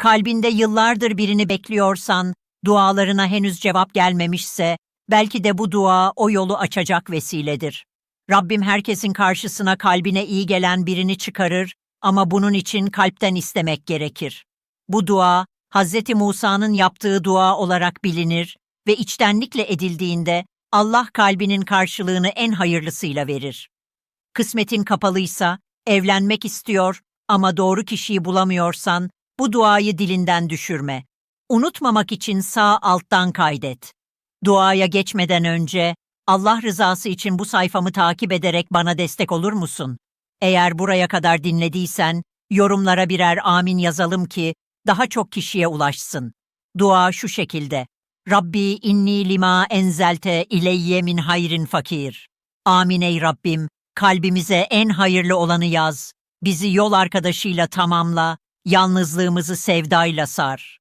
Kalbinde yıllardır birini bekliyorsan, dualarına henüz cevap gelmemişse, belki de bu dua o yolu açacak vesiledir. Rabbim herkesin karşısına kalbine iyi gelen birini çıkarır ama bunun için kalpten istemek gerekir. Bu dua, Hz. Musa'nın yaptığı dua olarak bilinir ve içtenlikle edildiğinde Allah kalbinin karşılığını en hayırlısıyla verir. Kısmetin kapalıysa, evlenmek istiyor ama doğru kişiyi bulamıyorsan, bu duayı dilinden düşürme. Unutmamak için sağ alttan kaydet. Duaya geçmeden önce, Allah rızası için bu sayfamı takip ederek bana destek olur musun? Eğer buraya kadar dinlediysen, yorumlara birer amin yazalım ki daha çok kişiye ulaşsın. Dua şu şekilde. Rabbi inni lima enzelte ileyye min hayrin fakir. Amin ey Rabbim, kalbimize en hayırlı olanı yaz. Bizi yol arkadaşıyla tamamla, yalnızlığımızı sevdayla sar.